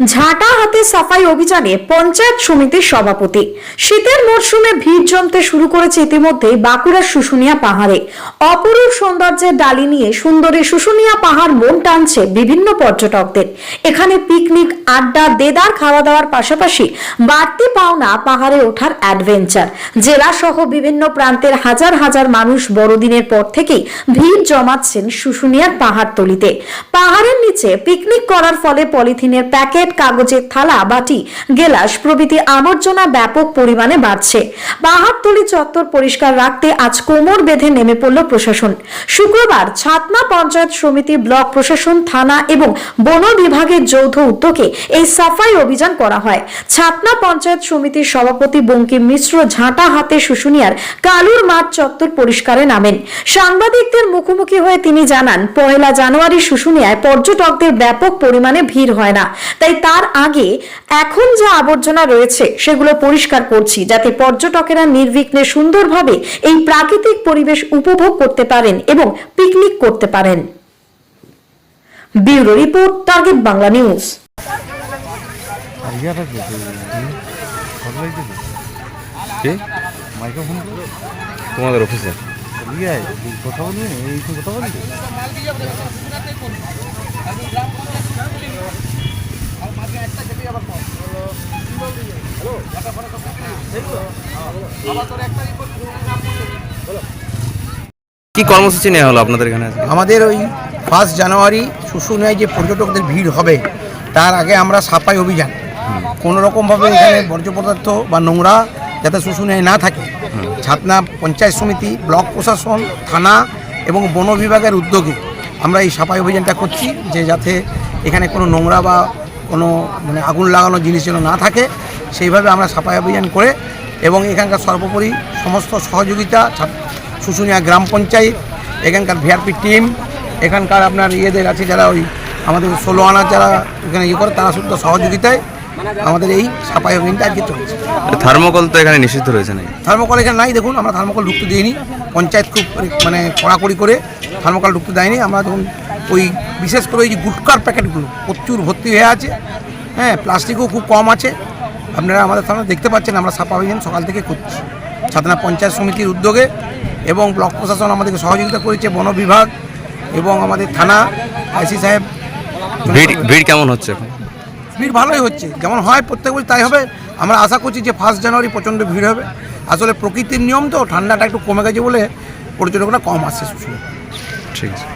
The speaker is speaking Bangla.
ঝাঁটা হাতে সাফাই অভিযানে পঞ্চায়েত সমিতির সভাপতি। শীতের মরশুমে ভিড় জমতে শুরু করেছে ইতিমধ্যে বাঁকুড়ার শুশুনিয়া পাহাড়ে। অপরূপ সৌন্দর্যের ডালি নিয়ে সুন্দরী শুশুনিয়া পাহাড় মন টানছে বিভিন্ন পর্যটকদের। এখানে পিকনিক, আড্ডা, দেদার খাওয়া দাওয়ার পাশাপাশি বাড়তি পাওনা পাহাড়ে ওঠার অ্যাডভেঞ্চার। জেলা সহ বিভিন্ন প্রান্তের হাজার হাজার মানুষ বড়দিনের পর থেকেই ভিড় জমাচ্ছেন শুশুনিয়ার পাহাড়তলিতে। পাহাড়ের নিচে পিকনিক করার ফলে পলিথিনের প্যাকেট কাগজের থালা, বাটি, গেলাস প্রভৃতি আবর্জনা ব্যাপক পরিমাণে বাড়ছে। পাহাড়তলি চত্বর পরিষ্কার রাখতে আজ কোমর বেঁধে নেমে পড়ল প্রশাসন। শুক্রবার ছাতনা পঞ্চায়েত সমিতি ব্লক প্রশাসন, থানা এবং বন বিভাগের যৌথ উদ্যোগে এই সাফাই অভিযান করা হয়। ছাতনা পঞ্চায়েত সমিতির সভাপতি বঙ্কিম মিশ্র ঝাঁটা হাতে শুশুনিয়ার কালুর মাঠ চত্বর পরিষ্কারে নামেন। সাংবাদিকদের মুখোমুখি হয়ে তিনি জানান, পয়লা জানুয়ারি শুশুনিয়ায় পর্যটকদের ব্যাপক পরিমাণে ভিড় হয় না। তাই তার আগে এখন যা আবর্জনা রয়েছে সেগুলো পরিষ্কার করছি যাতে পর্যটকেরা নির্বিঘ্নে সুন্দরভাবে এই প্রাকৃতিক পরিবেশ উপভোগ করতে পারেন এবং পিকনিক করতে পারেন। Bureau report target Bangla news. তোমাদের অফিসে? কথা এই কথা বলবি? কি কর্মসূচি নেওয়া হলো আপনাদের এখানে? আমাদের ওই ফার্স্ট জানুয়ারি শুশুনিয়ায় যে পর্যটকদের ভিড় হবে, তার আগে আমরা সাফাই অভিযান। কোনো রকমভাবে এখানে বর্জ্য পদার্থ বা নোংরা যাতে শুশুনিয়ায় না থাকে। ছাতনা পঞ্চায়েত সমিতি, ব্লক প্রশাসন, থানা এবং বন বিভাগের উদ্যোগে আমরা এই সাফাই অভিযানটা করছি, যে যাতে এখানে কোনো নোংরা বা কোনো মানে আগুন লাগানো জিনিস যেন না থাকে। সেইভাবে আমরা সাফাই অভিযান করে এবং এখানকার সর্বোপরি সমস্ত সহযোগিতা শুশুনিয়া গ্রাম পঞ্চায়েত এখানকার ভিআরপি টিম এখানকার আপনার ইয়েদের আছে যারা ওই আমাদের ষোলো আনার যারা এখানে ইয়ে করে তারা শুধু সহযোগিতায় আমাদের এই সাফাই অভিযানটা আজকে চলছে। থার্মোকল তো এখানে নিষিদ্ধ রয়েছে নাকি? থার্মোকল এখানে নাই দেখুন আমরা থার্মোকল ঢুকতে দিইনি। পঞ্চায়েত খুব মানে কড়াকড়ি করে থার্মোকল ঢুকতে দেয়নি। আমরা দেখুন ওই বিশেষ করে ওই যে গুটকার প্যাকেটগুলো প্রচুর ভর্তি হয়ে আছে হ্যাঁ প্লাস্টিকও খুব কম আছে। আপনারা আমাদের সামনে দেখতে পাচ্ছেন আমরা সাফা অভিযান সকাল থেকে করছি। ছাতনা পঞ্চায়েত সমিতির উদ্যোগে এবং ব্লক প্রশাসন আমাদেরকে সহযোগিতা করেছে বন বিভাগ এবং আমাদের থানা আইসি সাহেব। ভিড় ভিড় কেমন হচ্ছে? ভিড় ভালোই হচ্ছে যেমন হয় প্রত্যেক বছর তাই হবে। আমরা আশা করছি যে ফার্স্ট জানুয়ারি প্রচণ্ড ভিড় হবে। আসলে প্রকৃতির নিয়ম তো ঠান্ডাটা একটু কমে গেছে বলে পর্যটকরা কম আসছে। ঠিক আছে।